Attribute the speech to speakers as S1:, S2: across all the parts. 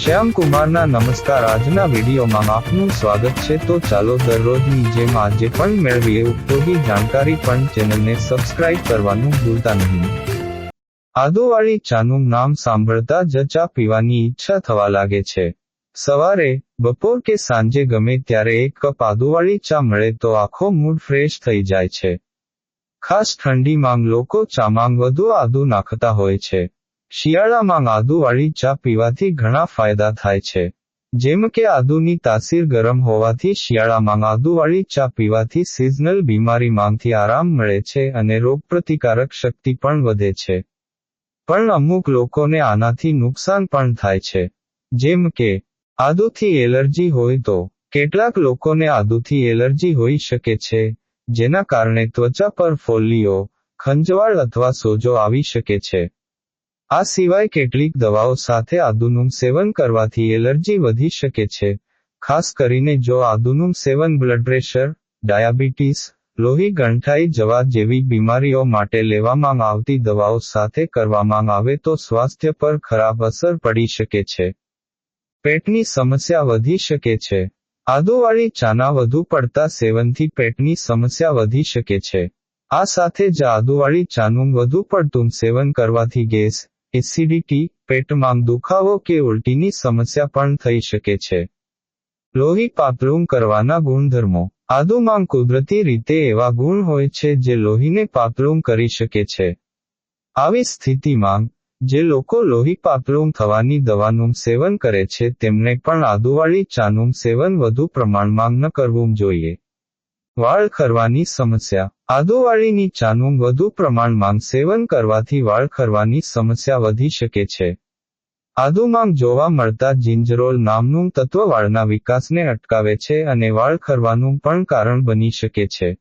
S1: શ્યામ કુમારના નમસ્કાર. આજના વિડીયોમાં આપનું સ્વાગત છે. તો ચાલો દરરોજની જેમ આજે પણ મેળવીએ. ઉપયોગી જાણકારી પણ ચેનલને સબસ્ક્રાઇબ કરવાનું ભૂલતા નહીં. આદુવાળી ચાનું નામ સાંભળતા જ ચા પીવાની ઈચ્છા થવા લાગે છે. સવારે, બપોર કે સાંજે ગમે ત્યારે એક કપ આદુવાળી ચા મળે તો આખો મૂડ ફ્રેશ થઈ જાય છે. ખાસ ઠંડીમાં લોકો ચામાં વધુ આદુ નાખતા હોય છે. શિયાળામાં આદુવાળી ચા પીવાથી ઘણા ફાયદા થાય છે. જેમ કે આદુની તાસીર ગરમ હોવાથી શિયાળામાં આદુવાળી ચા પીવાથી સિઝનલ બીમારી માંથી આરામ મળે છે અને રોગપ્રતિકારક શક્તિ પણ વધે છે. પણ અમુક લોકોને આનાથી નુકસાન પણ થાય છે. જેમ કે, આદુથી એલર્જી હોય તો, કેટલાક લોકોને આદુથી એલર્જી હોઈ શકે છે, જેના કારણે ત્વચા પર ફોલ્લીઓ, ખંજવાળ અથવા સોજો આવી શકે છે. આ સિવાય કેટલીક દવાઓ સાથે આદુનું સેવન કરવાથી એલર્જી વધી શકે છે. ખાસ કરીને જો આદુનું સેવન બ્લડ પ્રેશર, ડાયાબિટીસ, લોહી ગંઠાઈ જવા જેવી બીમારીઓ માટે લેવામાં આવતી દવાઓ સાથે કરવામાં આવે તો સ્વાસ્થ્ય પર ખરાબ અસર પડી શકે છે. પેટની સમસ્યા વધી શકે છે. આદુવાળી ચાના વધુ પડતા સેવનથી પેટની સમસ્યા વધી શકે છે. આ સાથે જ આદુવાળી ચાનું વધુ પડતું સેવન કરવાથી ગેસ એસિડિટી, પેટમાં દુખાવો કે ઉલટીની સમસ્યા પણ થઈ શકે છે. લોહી પાતળું કરવાના ગુણધર્મો. આદુમાં કુદરતી રીતે એવા ગુણ હોય છે જે લોહીને પાતળું કરી શકે છે. આવી સ્થિતિમાં, જે લોકો લોહી પાતળું થવાની દવાનું સેવન કરે છે, તેમને પણ આદુવાળી ચાનું સેવન વધુ પ્રમાણમાં ન કરવું જોઈએ. વાળ ખરવાની સમસ્યા. આદુવાળીની ચાનું વધુ પ્રમાણમાં સેવન કરવાથી વાળ ખરવાની સમસ્યા વધી શકે છે. આદુમાં જોવા મળતા જિંજરોલ નામનું તત્વ વાળના વિકાસને અટકાવે છે અને વાળ ખરવાનું પણ કારણ બની શકે છે.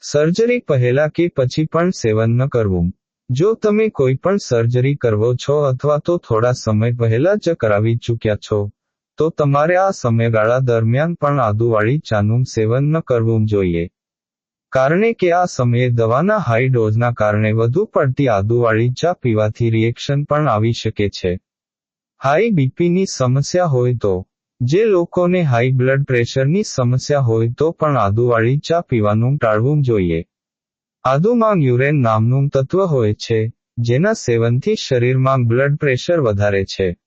S1: સર્જરી પહેલા કે પછી પણ સેવન ન કરવું. જો તમે કોઈ પણ સર્જરી કરવો છો અથવા તો થોડા સમય પહેલા જ કરાવી ચૂક્યા છો તો તમારે આ સમયગાળા દરમિયાન પણ આદુવાળી ચાનું સેવન ન કરવું જોઈએ. કારણે કે આ સમયે દવાના હાઈ ડોઝના કારણે વધુ પડતી આદુવાળી ચા પીવાથી રિએક્શન પણ આવી શકે છે. હાઈ બીપીની સમસ્યા હોય તો, જે લોકોને હાઈ બ્લડ પ્રેશરની સમસ્યા હોય તો પણ આદુવાળી ચા પીવાનું ટાળવું જોઈએ. આદુમાં યુરેન નામનું તત્વ હોય છે, જેના સેવનથી શરીરમાં બ્લડ પ્રેશર વધારે છે.